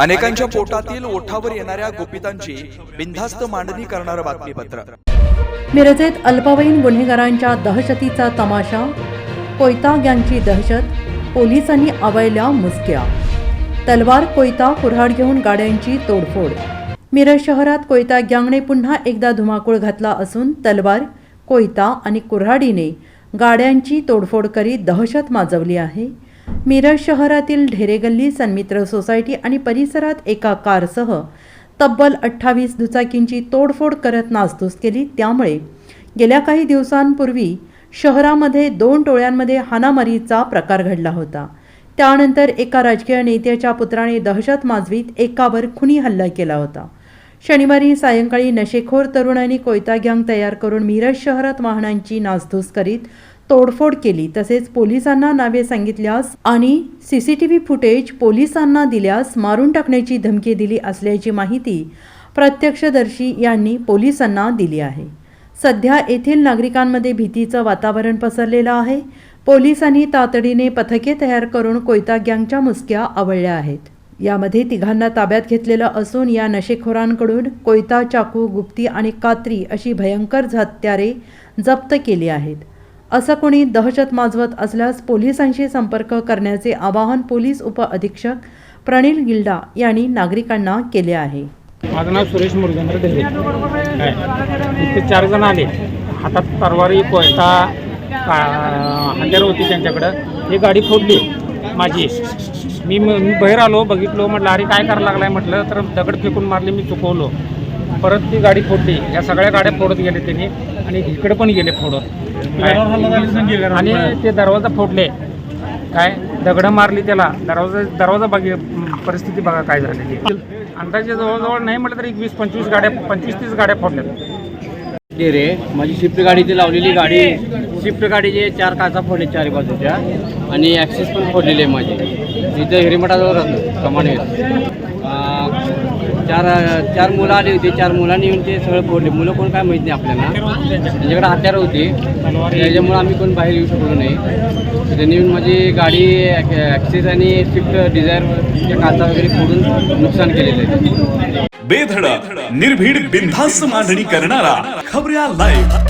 अनेकांच्या पोटातील ओठावर येणाऱ्या गोपितांची बिनधास्त मांडणी करणारं बातमीपत्र. मिरजेत अल्पवयीन गुन्हेगारांच्या दहशतीचा तमाशा कोयता गँगची दहशत पोलिसांनी आवळल्या मुसक्या. तलवार कोयता कुऱ्हाड घेऊन गाड्यांची तोडफोड. मिरज शहरात कोयता गँगने पुन्हा एकदा धुमाकूळ घातला असून तलवार कोयता आणि कुऱ्हाडीने गाड्यांची तोडफोड करीत दहशत माजवली आहे. मिरज शहरातील ढेरेगल्ली सन्मित्र सोसायटी आणि परिसरात एका कारसह तब्बल अठ्ठावीस दुचाकींची तोडफोड करत नासधूस केली. त्यामुळे गेल्या काही दिवसांपूर्वी शहरामध्ये दोन टोळ्यांमध्ये हानामारीचा प्रकार घडला होता. त्यानंतर एका राजकीय नेत्याच्या पुत्राने दहशत माजवीत एकावर खुनी हल्ला केला होता. शनिवारी सायंकाळी नशेखोर तरुणांनी कोयता गँग तयार करून मिरज शहरात वाहनांची नासधूस करीत तोडफोड केली. तसेच पोलिसांना नावे सांगितल्यास आणि सीसीटीव्ही फुटेज पोलिसांना दिल्यास मारून टाकण्याची धमकी दिली असल्याची माहिती प्रत्यक्षदर्शी यांनी पोलिसांना दिली आहे. सध्या येथील नागरिकांमध्ये भीतीचं वातावरण पसरलेलं आहे. पोलिसांनी तातडीने पथके तयार करून कोयता गँगच्या मुसक्या आवळल्या आहेत. यामध्ये तिघांना ताब्यात घेतलेलं असून या नशेखोरांकडून कोयता चाकू गुप्ती आणि कात्री अशी भयंकर हत्यारे जप्त केली आहेत. असं कोणी दहशत माजवत असल्यास पोलिसांशी संपर्क करण्याचे आवाहन पोलीस उपअधीक्षक प्रणील गिल्डा यांनी नागरिकांना केले आहे. माझं नाव सुरेश मुरगेंद्र ढेरे. इथे चार जण आले. हातात तरवारी कोयता का होती त्यांच्याकडं. ही गाडी फोडली माझी. मी मी बाहेर आलो बघितलो म्हटलं अरे काय करायला लागलाय? म्हटलं तर दगड फेकून मारले मी चुकवलो. परत ती गाडी फोडली. या सगळ्या गाड्या फोडत गेले त्यांनी आणि इकडे पण गेले फोडत काय? आणि ते दरवाजा फोडले. काय? दगडं मारली त्याला. दरवाजा दरवाजा बघ परिस्थिती बघा काय झालेली अंदाजे जवळजवळ नाही म्हटलं तरी वीस पंचवीस गाड्या पंचवीस तीस गाड्या फोडल्यात ते रे माझी स्विफ्ट गाडी ती लावलेली गाडी स्विफ्ट गाडीचे चार काचा फोडले चार बाजूच्या आणि ॲक्सेस पण फोडलेली आहे माझी. तिथं हिरेमठाजवळ राहतो कमाने चार चार मुलं आली होती चार मुलांनी येऊन ते सगळं फोडले. मुलं कोण काय माहीत नाही आपल्याला. त्यांच्याकडे हत्यारं होती. त्याच्यामुळे आम्ही कोण बाहेर येऊ शकलो नाही. त्यांनी येऊन माझी गाडी ॲक्सेस आणि स्विफ्ट डिझायरच्या काचा वगैरे फोडून नुकसान केलेलं आहे. बेधडक निर्भीड बिनधास्त मांडणी करणारा खबऱ्या लाईव्ह